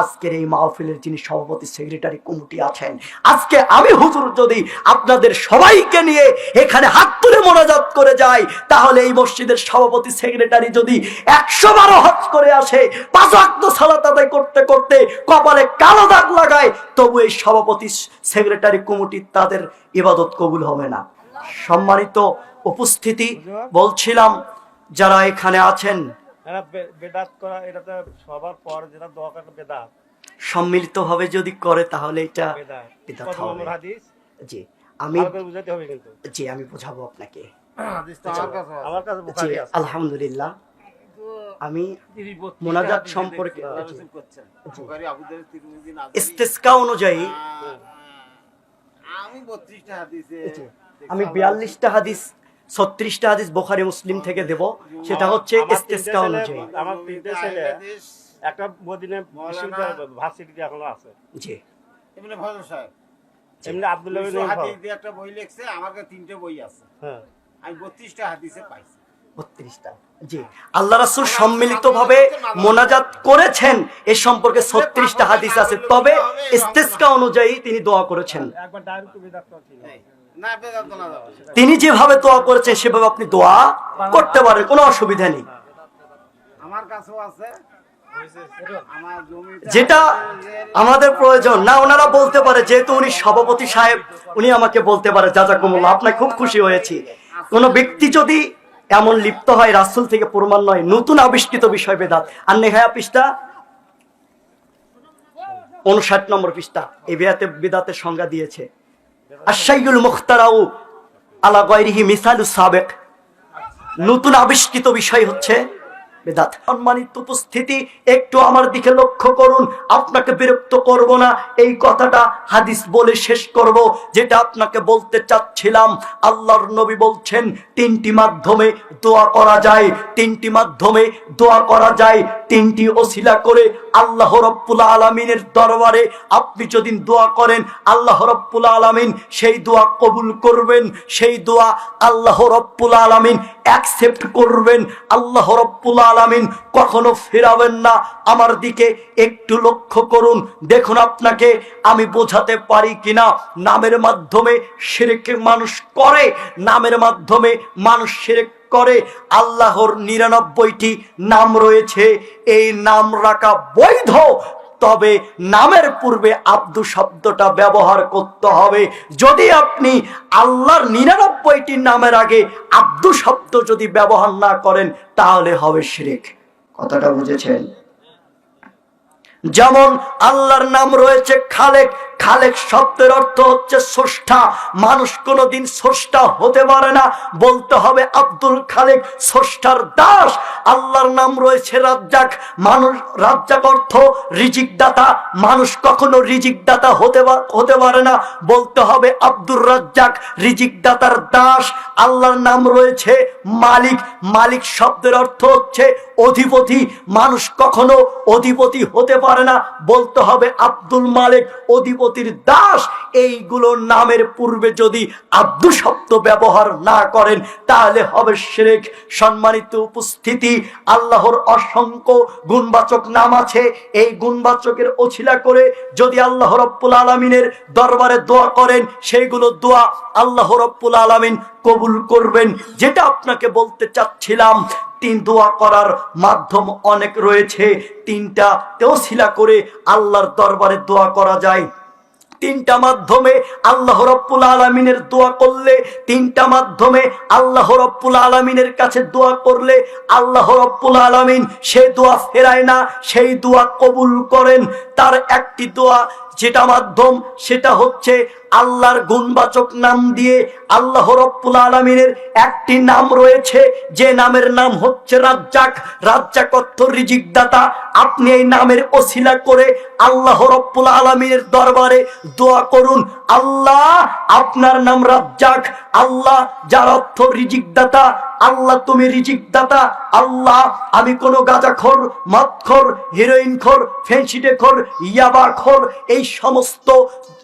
আজকের এই মাহফিলের যিনি সভাপতি, সেক্রেটারি কমিটি আছেন, আজকে আমি হুজুর যদি আপনাদের সবাইকে নিয়ে এখানে হাত তুলে মোনাজাত করে যাই, তাহলে এই মসজিদের সভাপতি, সেক্রেটারি যদি একশো বারো হজ করে আসে, পাঁচ আক্ত সালাত আদায় করতে করতে কপালে কালো দাগ লাগায়, তবু এই সভাপতি, সেক্রেটারি কমিটি তাদের ইবাদত কবুল হবে না। সম্মানিত উপস্থিতি, বলছিলাম, যারা এখানে আছেন এরা বেদাত করা এটা তো সবার পর যেটা দোয়া বেদাত। সম্মিলিত ভাবে যদি করে তাহলে এটা বেদাত। হবে। হাদিস? জি আমি বুঝাতে হবে কিন্তু। জি আমি বোঝাবো আপনাকে। আমার কাছে আমার কাছে জি বুখারী আছে। আলহামদুলিল্লাহ। আমি মোনাজাত সম্পর্কে ইস্তেসকা অনুযায়ী আমি বত্রিশটা হাদিসে আমি বিয়াল্লিশটা হাদিস ছত্রিশটা হাদিস বোখারি মুসলিম থেকে দেব। সেটা হচ্ছে ইস্তেসকা অনুযায়ী। আমার তিনটে ছেলে একটা মদিনে ভার্সিটিতে এখনও আছে। জি। এমনি ভদ্র সাহেব। এমনি আব্দুল্লাহ। হাদিস দিয়ে একটা বই লিখছে আমার কাছে তিনটে বই আছে। হ্যাঁ। আমি বত্রিশটা হাদিসে পাইছি। বত্রিশটা। জি। আল্লাহ রাসুল সম্মিলিত ভাবে মোনাজাত করেছেন। এ সম্পর্কে ছত্রিশটা হাদিস আছে। তবে ইস্তেসকা অনুযায়ী তিনি দোয়া করেছেন। একবার ডাইরেক্ট তিনি যেভাবে দোয়া করেছেন সেভাবে আপনি দোয়া করতে পারেন কোনো অসুবিধা নেই। আমার কাছেও আছে। যেটা আমাদের প্রয়োজন। না ওনারা বলতে পারে যেহেতু উনি সভাপতি সাহেব উনি আমাকে বলতে পারে জাজাকুমুল্লাহ আপনার খুব খুশি হয়েছি। কোন ব্যক্তি যদি এমন লিপ্ত হয় রাসুল থেকে প্রমাণ নয় নতুন আবিষ্কৃত বিষয় বেদাত। আর নেহায়া পৃষ্ঠা? উনষাট নম্বর পৃষ্ঠা। এই বেদাতে বেদাতের সংজ্ঞা দিয়েছে। আশাইগুল মুখতারাউ আলা গয়রিহি মিসালু সাবেক। নতুন আবিষ্কৃত বিষয় হচ্ছে বেদাত। সম্মানিত উপস্থিতি, একটু আমার দিকে লক্ষ্য করুন, আপনাকে বিরক্ত করব না, এই কথাটা হাদিস বলে শেষ করব, যেটা আপনাকে বলতে চাচ্ছিলাম। আল্লাহর নবী বলছেন, তিনটি মাধ্যমে দোয়া করা যায়, তিনটি মাধ্যমে দোয়া করা যায়, তিনটি ওসিলা করে আল্লাহ রব্বুল আলমিনের দরবারে আপনি যদি দোয়া করেন, আল্লাহ রব্বুল আলমিন সেই দোয়া কবুল করবেন, সেই দোয়া আল্লাহ রব্বুল আলমিন অ্যাকসেপ্ট করবেন। আল্লাহ রব্বুল আলমিন কখনো ফেরাবেন না। আমার দিকে একটু লক্ষ্য করুন। দেখুন আপনাকে আমি বোঝাতে পারি কিনা। নামের মাধ্যমে সেরেকে মানুষ করে, নামের মাধ্যমে মানুষ সেরেক করে আল্লাহর নিরানব্বইটি নাম রয়েছে। এই নাম রাখা বৈধ। তবে নামের পূর্বে আব্দু শব্দটা ব্যবহার করতে হবে। যদি আপনি আল্লাহর নিরানব্বইটি নামের আগে আব্দু শব্দ যদি ব্যবহার না করেন, তাহলে হবে শিরিক। কথাটা বুঝেছেন? যেমন আল্লাহর নাম রয়েছে খালেক খালেক শব্দের অর্থ হচ্ছে স্রষ্টা। মানুষ কোনোদিন স্রষ্টা হতে পারে না। বলতে হবে আব্দুল খালেক স্রষ্টার দাস। আল্লাহর নাম রয়েছে রাজ্জাক। মানুষ, রাজ্জাক অর্থ রিজিক দাতা। মানুষ কখনো রিজিক দাতা হতে হতে পারে না। বলতে হবে আব্দুর রাজ্জাক রিজিক দাতার দাস। আল্লাহর নাম রয়েছে মালিক। মালিক শব্দের অর্থ হচ্ছে অধিপতি। মানুষ কখনো অধিপতি হতে পারে না। বলতে হবে আব্দুল মালিক অধিপতির দাস এইগুলো নামের পূর্বে যদি আব্দু শব্দ ব্যবহার না করেন, তাহলে হবে শেরেক। সম্মানিত উপস্থিতি, আল্লাহর অসংখ্য গুণবাচক নাম আছে। এই গুণবাচকের অছিলা করে যদি আল্লাহ রব্বুল আলমিনের দরবারে দোয়া করেন, সেইগুলো দোয়া আল্লাহ রব্বুল আলমিন কবুল করবেন। যেটা আপনাকে বলতে চাচ্ছিলাম, তিন দোয়া করার মাধ্যম অনেক রয়েছে। তিনটা তেওসিলা করে আল্লাহর দরবারে দোয়া করা যায়। তিনটা মাধ্যমে আল্লাহ রব্বুল আলমিনের দোয়া করলে, তিনটা মাধ্যমে আল্লাহ রব্বুল আলমিনের কাছে দোয়া করলে, আল্লাহ রব্বুল আলমিন সে দোয়া ফেরায় না, সেই দোয়া কবুল করেন। তার একটি দোয়া, যেটা মাধ্যম, সেটা হচ্ছে আল্লাহর গুণবাচক নাম দিয়ে আল্লাহ রব্বুল আলমিনের একটি নাম রয়েছে, যে নামের নাম হচ্ছে রাজ্জাক। রাজ্জাক অর্থ রিজিক দাতা আপনি এই নামের ওসিলা করে আল্লাহ রব্বুল আলমিনের দরবারে দোয়া করুন। আল্লাহ, আপনার নাম রাজ্জাক। আল্লাহ, যার অর্থ রিজিক দাতা আল্লাহ, তুমি রিজিক দাতা আল্লাহ, আমি কোনো গাঁজাখোর, মদখোর হিরোইন খোর ফেন্সিডে খোর ইয়াবা খোর এই সমস্ত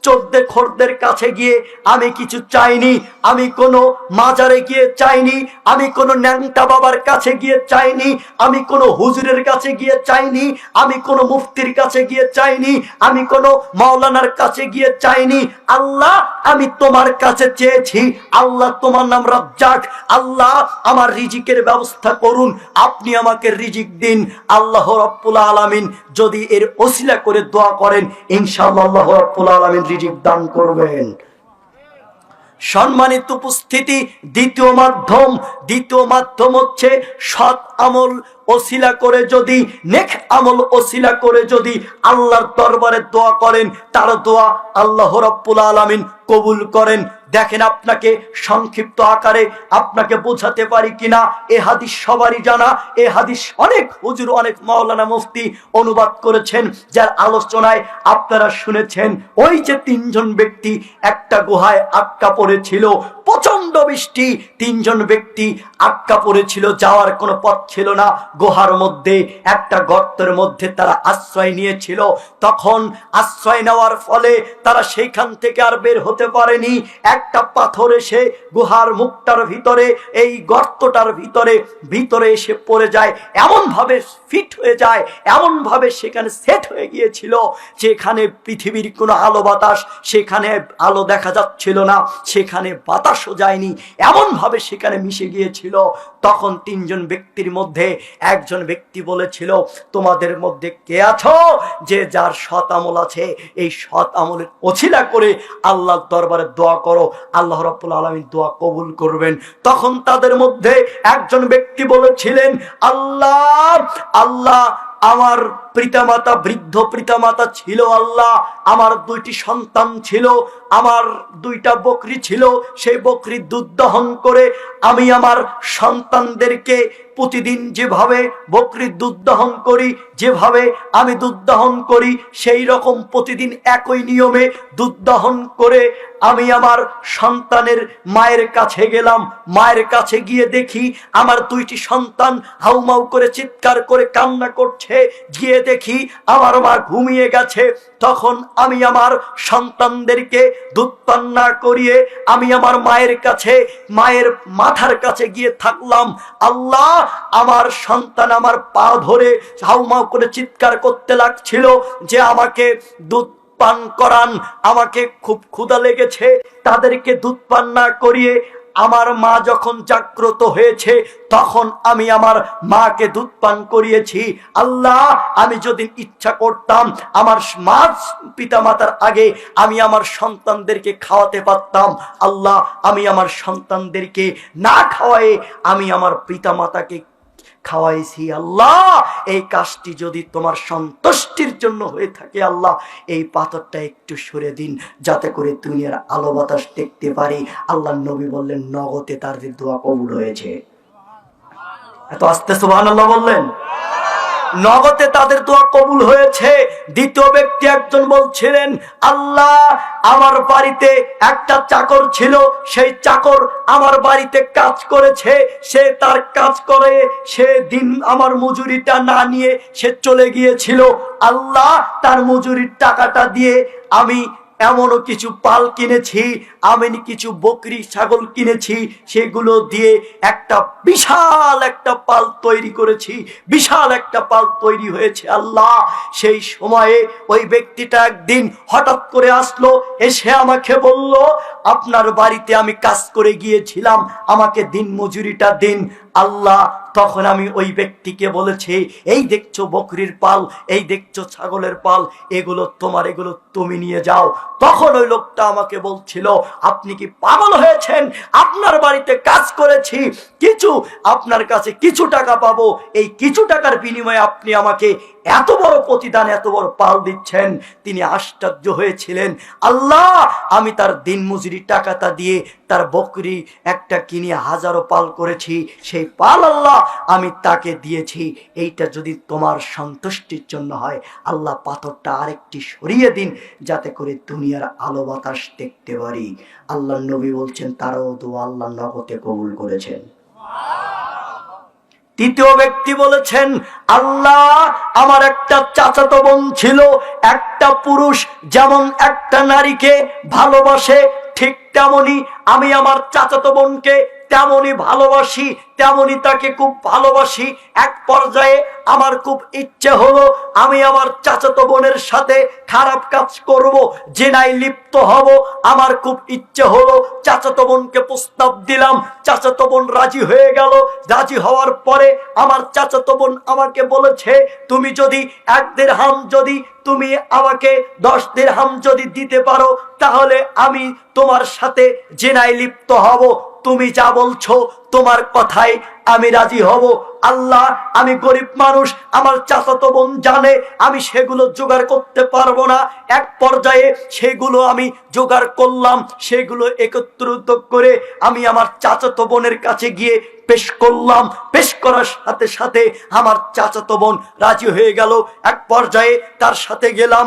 চোদ্দে খোরদের কাছে গিয়ে আমি কিছু চাইনি, আমি কোনো মাজারে গিয়ে চাইনি, আমি কোনো ন্যাংটা বাবার কাছে গিয়ে চাইনি, আমি কোনো হুজুরের কাছে গিয়ে চাইনি, আমি কোনো মুফতির কাছে গিয়ে চাইনি, আমি কোনো মাওলানার কাছে গিয়ে চাইনি। আল্লাহ, আমি তোমার কাছে চেয়েছি, আল্লাহ তোমার নাম রাজ্জাক, আল্লাহ আমার রিজিকের ব্যবস্থা করুন, আপনি আমাকে রিজিক দিন, আল্লাহ রব্বুল আলামিন যদি এর ওসিলা করে দোয়া করেন, ইনশাআল্লাহ আল্লাহ রব্বুল আলামিন রিজিক দান করবেন। সম্মানিত উপস্থিতি দ্বিতীয় মাধ্যম দ্বিতীয় মাধ্যম হচ্ছে সৎ আমল ওসিলা করে যদি, নেক আমল ওসিলা করে যদি আল্লাহর দরবারে দোয়া করেন, তার দোয়া আল্লাহ রব্বুল আলামিন কবুল করেন। দেখেন আপনাকে সংক্ষিপ্ত আকারে আপনাকে বোঝাতে পারি কিনা, এ হাদিস সবারই জানা, এ হাদিস অনেক হুজুর, অনেক মাওলানা মুফতি অনুবাদ করেছেন, যার আলোচনায় আপনারা শুনেছেন, ওই যে তিনজন ব্যক্তি একটা গুহায় আটকা পড়েছিল প্রচণ্ড বৃষ্টি, তিনজন ব্যক্তি আটকা পড়েছিল, যাওয়ার কোনো পথ ছিল না, গুহার মধ্যে, একটা গর্তের মধ্যে তারা আশ্রয় নিয়েছিল। তখন আশ্রয় নেওয়ার ফলে তারা সেইখান থেকে আর বের হতে পারেনি। একটা পাথর এসে গুহার মুখটার ভিতরে, এই গর্তটার ভিতরে ভিতরে এসে পড়ে যায়। এমন ভাবে ফিট হয়ে যায় এমন ভাবে সেখানে সেট হয়ে গিয়েছিল যেখানে পৃথিবীর কোনো আলো বাতাস, সেখানে আলো দেখা যাচ্ছিল না, সেখানে বাতাসও যায়নি। এমন ভাবে সেখানে মিশে গিয়েছিল। তখন তিনজন ব্যক্তির মধ্যে একজন ব্যক্তি বলেছিল, তোমাদের মধ্যে কে আছো যে যার সৎ আমল আছে? এই সৎ আমলের অছিলা করে আল্লাহর দরবারে দোয়া করো। আল্লাহ রাব্বুল আলমী দোয়া কবুল করবেন। তখন তাদের মধ্যে একজন ব্যক্তি বলেছিলেন, আল্লাহ আল্লাহ আমার পিতামাতা, বৃদ্ধ পিতামাতা ছিল আল্লাহ। আমার দুইটি সন্তান ছিল, আমার দুইটা বকরি ছিল। সেই বকরি দুধ দহন করে আমি আমার সন্তানদেরকে প্রতিদিন যেভাবে বকরির দুধ দহন করি, যেভাবে আমি দুধ দহন করি, সেই রকম প্রতিদিন একই নিয়মে দুধ দহন করে আমি আমার সন্তানের মায়ের কাছে গেলাম। মায়ের কাছে গিয়ে দেখি, আমার দুইটি সন্তান হাউমাউ করে চিৎকার করে কান্না করছে, গিয়ে দেখি আমার মা ঘুমিয়ে গেছে। তখন আমি আমার সন্তানদেরকে দুধ করিয়ে আমি আমার মায়ের কাছে, মায়ের মাথার কাছে গিয়ে থাকলাম। আল্লাহ আমার সন্তান আমার পা ধরে হাউমাউ করে চিৎকার করতে লাগছিল যে আমাকে দুধ পান করান, আমাকে খুব ক্ষুধা লেগেছে। তাদেরকে দুধ পান না করিয়ে আমার মা যখন জাগ্রত হয়েছে, তখন আমি আমার মাকে দুধ পান করিয়েছি। আল্লাহ, আমি যদি ইচ্ছা করতাম, আমার মা পিতামাতার আগে আমি আমার সন্তানদেরকে খাওয়াতে পারতাম। আল্লাহ, আমি আমার সন্তানদেরকে না খাওয়ায়ে আমি আমার পিতা মাতাকে খাওয়াইছি আল্লাহ। এই কাজটি যদি তোমার সন্তুষ্টির জন্য হয়ে থাকে আল্লাহ, এই পাথরটা একটু সরে দিন, যাতে করে তুমি দুনিয়ার আলো বাতাস দেখতে পারি। আল্লাহ নবী বললেন, নগদে তার দোয়া কবুল হয়েছে। এত আস্তে সুবহান আল্লাহ বললেন? নগদে তাদের দোয়া দ্বিতীয় ব্যক্তি একজন বলছিলেন, আল্লাহ, আমার বাড়িতে একটা চাকর ছিল, সেই চাকর আমার বাড়িতে কাজ করেছে, সে তার কাজ করে, সে দিন আমার মজুরিটা না নিয়ে সে চলে গিয়েছিল। আল্লাহ তার মজুরির টাকাটা দিয়ে আমি এমনও কিছু পাল কিনেছি আমি কিছু বকরি, ছাগল কিনেছি, সেগুলো দিয়ে একটা বিশাল একটা পাল তৈরি করেছি। বিশাল একটা পাল তৈরি হয়েছে আল্লাহ। সেই সময়ে ওই ব্যক্তিটা একদিন হঠাৎ করে আসলো, এসে আমাকে বলল, আপনার বাড়িতে আমি কাজ করে গিয়েছিলাম, আমাকে দিন মজুরিটা দিন। আল্লাহ তখন আমি ওই ব্যক্তিকে বলেছি, এই দেখছ বকরির পাল, এই দেখছ ছাগলের পাল, এগুলো তোমার, এগুলো তুমি নিয়ে যাও। তখন ওই লোকটা আমাকে বলছিল আপনি কি পাগল হয়েছেন? আপনার বাড়িতে কাজ করেছি, কিছু আপনার কাছে কিছু টাকা পাবো। এই কিছু টাকার বিনিময়ে আপনি আমাকে এত বড় প্রতিদান, এত বড় পাল দিচ্ছেন। তিনি আশ্চর্য হয়েছিলেন। আল্লাহ, আমি তার দিন মজুরি টাকাটা দিয়ে তার বকরি একটা কিনে হাজারো পাল করেছি। সেই পাল আল্লাহ, আমি তাকে দিয়েছি। এইটা যদি তোমার সন্তুষ্টির জন্য হয়, আল্লাহ পাথরটা আরেকটি সরিয়ে দিন, যাতে করে দুনিয়ার আলো বাতাস দেখতে পারি। আল্লাহ নবী বলছেন, তারও দোয়া আল্লাহ নগতে কবুল করেছেন। তৃতীয় ব্যক্তি বলেছেন, আল্লাহ আমার একটা চাচাতো বোন ছিল, একটা পুরুষ যেমন একটা নারীকে ভালোবাসে, ঠিক তেমনি আমি আমার চাচাতো বোনকে তেমনই ভালোবাসি তেমনি তাকে খুব ভালোবাসি। এক পর্যায়ে আমার খুব ইচ্ছে হলো আমি আমার চাচাতো বোনের সাথে খারাপ কাজ করব জেনাই লিপ্ত হব। আমার খুব ইচ্ছে হলো চাচাতো বোনকে প্রস্তাব দিলাম। চাচাতো বোন রাজি হয়ে গেল। রাজি হওয়ার পরে আমার চাচাতো বোন আমাকে বলেছে, তুমি যদি এক দেড় হাম যদি তুমি আমাকে দশ দেড় হাম যদি দিতে পারো, তাহলে আমি তোমার সাথে জেনাই লিপ্ত হব। তুমি যা বলছো তোমার কথায় আমি রাজি হব। আল্লাহ, আমি গরিব মানুষ, আমার চাচাতো বোন জানে, আমি সেগুলো জোগাড় করতে পারব না। এক পর্যায়ে সেগুলো আমি জোগাড় করলাম, সেগুলো একত্রিত করে আমি আমার চাচাতো বোনের কাছে গিয়ে পেশ করলাম। পেশ করার সাথে সাথে আমার চাচাতো বোন রাজি হয়ে গেল। এক পর্যায়ে তার সাথে গেলাম।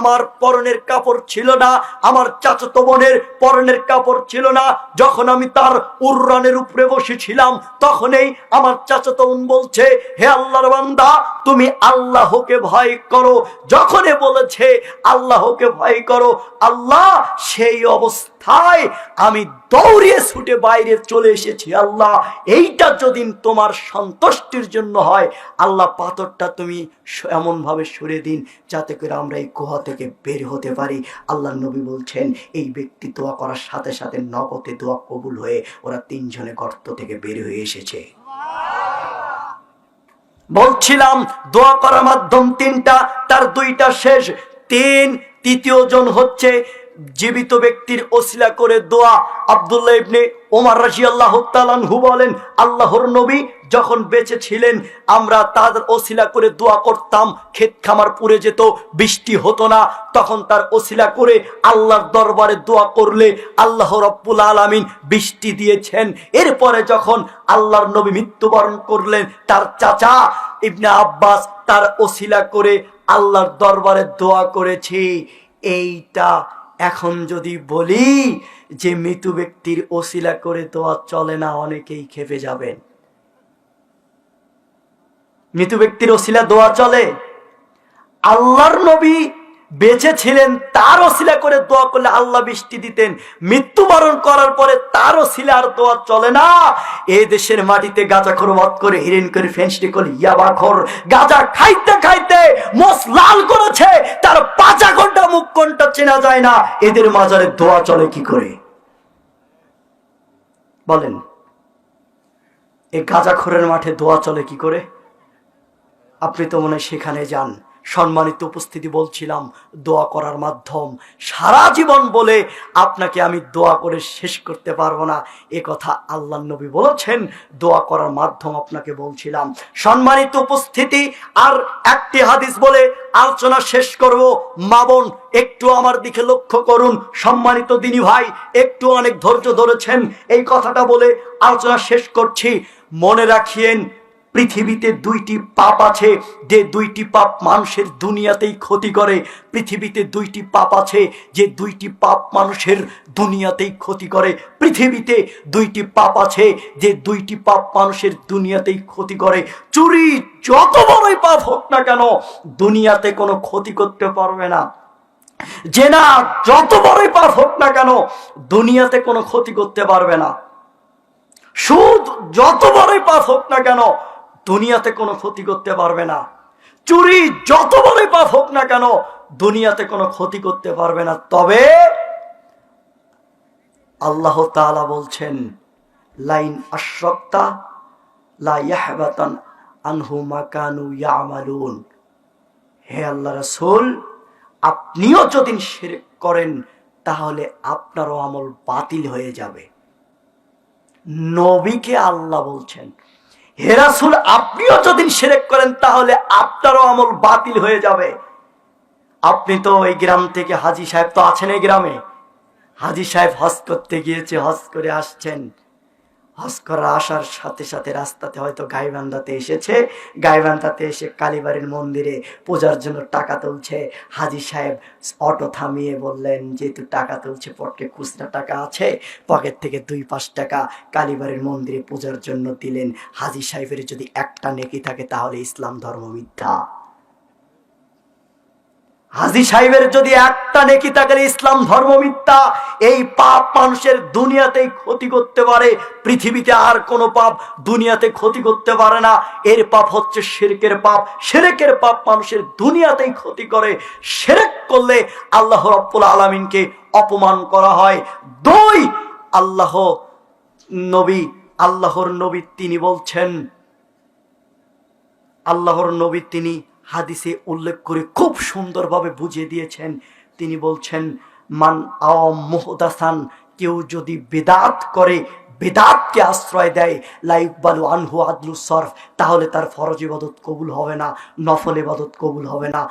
আমার পরনের কাপড় ছিল না, আমার চাচাতো বোনের পরনের কাপড় ছিল না। যখন আমি তার উর্রানের উপরে বসেছিলাম তখনই আমার চাচাতো বোন বলছে, হে আল্লাহর বান্দা, তুমি আল্লাহকে ভয় করো। যখনই বলেছে, আল্লাহকে ভয় করো, আল্লাহ সেই অবস্থায় আমি দৌড়িয়ে ছুটে বাইরে চলে এসেছি, আল্লাহ। এইটা যদি তোমার সন্তুষ্টির জন্য হয়, আল্লাহ পাথরটা তুমি এমন ভাবে সরে দিন যাতে করে আমরা এই গুহা থেকে বের হতে পারি। আল্লাহ নবী বলছেন, এই ব্যক্তি দোয়া করার সাথে সাথে নগদে দোয়া কবুল হয়ে ওরা তিনজনে গর্ত থেকে বের হয়ে এসেছে। বলছিলাম, দোয়া করার মাধ্যম তিনটা, তার দুইটা শেষ। তিন তৃতীয় জন হচ্ছে জীবিত ব্যক্তির ওসিলা করে দোয়া আব্দুল্লাহ ইবনে ওমর রাজি আল্লাহ তালানহু বলেন, আল্লাহর নবী যখন বেঁচে ছিলেন, আমরা তাদের ওসিলা করে দোয়া করতাম, ক্ষেত খামার পুড়ে যেত, বৃষ্টি হতো না। তখন তার ওসিলা করে আল্লাহর দরবারে দোয়া করলে আল্লাহ রব্বুল আলামিন বৃষ্টি দিয়েছেন। এরপরে যখন আল্লাহর নবী মৃত্যুবরণ করলেন, তার চাচা ইবনে আব্বাস তার ওসিলা করে আল্লাহর দরবারে দোয়া করেছি। এইটা এখন যদি বলি যে মৃত ব্যক্তির ওসিলা করে দোয়া চলে না, অনেকেই খেপে যাবেন। মৃত ব্যক্তির ওসিলা দোয়া চলে। আল্লাহর নবী বেঁচে ছিলেন তার ওসিলা করে দোয়া করলে আল্লাহ বৃষ্টি দিতেন। মৃত্যুবরণ করার পরে তার ওসিলা আর দোয়া চলে না। এ দেশের মাটিতে গাঁজা খর মত করে, হিরেন করে, ফেন্সটি করে, ইয়াবা খর, গাঁজা খাইতে খাইতে মোস লাল করেছে, তার পাঁচা ঘণ্টা মুখ কোনটা চেনা যায় না। এদের মাজারে দোয়া চলে কি করে? বলেন এই গাঁজা গাঁজাখোরের মাঠে দোয়া চলে কি করে? আপনি তো মনে সেখানে যান। সম্মানিত উপস্থিতি বলছিলাম, দোয়া করার মাধ্যম। সারা জীবন বলে আপনাকে আমি দোয়া করে শেষ করতে পারব না। এ কথা আল্লাহ নবী বলেছেন, দোয়া করার মাধ্যম আপনাকে বলছিলাম। সম্মানিত উপস্থিতি, আর একটি হাদিস বলে আলোচনা শেষ করব। মাবন একটু আমার দিকে লক্ষ্য করুন। সম্মানিত দিনী ভাই, একটু অনেক ধৈর্য ধরেছেন। এই কথাটা বলে আলোচনা শেষ করছি। মনে রাখিয়েন পৃথিবীতে দুইটি পাপ আছে, যে দুইটি পাপ মানুষের দুনিয়াতেই ক্ষতি করে। পৃথিবীতে দুইটি পাপ আছে, যে দুইটি পাপ মানুষের দুনিয়াতেই ক্ষতি করে। পৃথিবীতে দুইটি পাপ আছে, যে দুইটি পাপ মানুষের দুনিয়াতেই ক্ষতি করে। চুরি যত বড়ই পাপ হোক না কেন, দুনিয়াতে কোনো ক্ষতি করতে পারবে না। জেনা যত বড়ই পাপ হোক না কেন, দুনিয়াতে কোনো ক্ষতি করতে পারবে না। সুদ যত বড়ই পাপ হোক না কেন দুনিয়াতে কোনো ক্ষতি করতে পারবে না। চুরি যত বড়ই পাপ হোক না কেন, দুনিয়াতে কোনো ক্ষতি করতে পারবে না। তবে আল্লাহ তাআলা বলছেন, লাইন আশ্রক্তা লা ইয়াহবাতান আনহু মাকানু ইয়ামালুন। হে আল্লাহ রাসূল, আপনিও যদি শিরক করেন, তাহলে আপনারও আমল বাতিল হয়ে যাবে। নবীকে আল্লাহ বলছেন হেরাসুল আপনিও যদি সেরেক করেন, তাহলে আপনারও আমল বাতিল হয়ে যাবে। আপনি তো ওই গ্রাম থেকে হাজি সাহেব তো আছেন এই গ্রামে। হাজি সাহেব হজ করতে গিয়েছে, হজ করে আসছেন। হজ আসার সাথে সাথে রাস্তাতে হয়তো গাইবান্ধাতে এসেছে। গাইবান্ধাতে এসে কালীবাড়ির মন্দিরে পূজার জন্য টাকা তুলছে। হাজি সাহেব অটো থামিয়ে বললেন, যেহেতু টাকা তুলছে পটকে খুচরা টাকা আছে, পকেট থেকে দুই পাঁচ টাকা কালীবাড়ির মন্দিরে পূজার জন্য দিলেন। হাজি সাহেবের যদি একটা নেকি থাকে, তাহলে ইসলাম ধর্ম মিথ্যা। হাজি সাহেবের যদি একটা নেকি থাকে ইসলাম ধর্ম মিথ্যা। এই পাপ মানুষের দুনিয়াতেই ক্ষতি করতে পারে, পৃথিবীতে আর কোনো পাপ দুনিয়াতে ক্ষতি করতে পারে না। এর পাপ হচ্ছে শিরকের পাপ। শিরকের পাপ মানুষের দুনিয়াতেই ক্ষতি করে। শিরক করলে আল্লাহ রব্বুল আলমিনকে অপমান করা হয়। দুই, আল্লাহ নবী, আল্লাহর নবী তিনি বলছেন, আল্লাহর নবী তিনি হাদিসে উল্লেখ করে খুব সুন্দরভাবে বুঝিয়ে দিয়েছেন। তিনি বলছেন, মান আহদাসান কেউ যদি বেদাত করে, বেদাতকে আশ্রয় দেয় লাইক বালু আনহু আদলু সরফ, তাহলে তার ফরজ ইবাদত কবুল হবে না, নফল ইবাদত কবুল হবে না।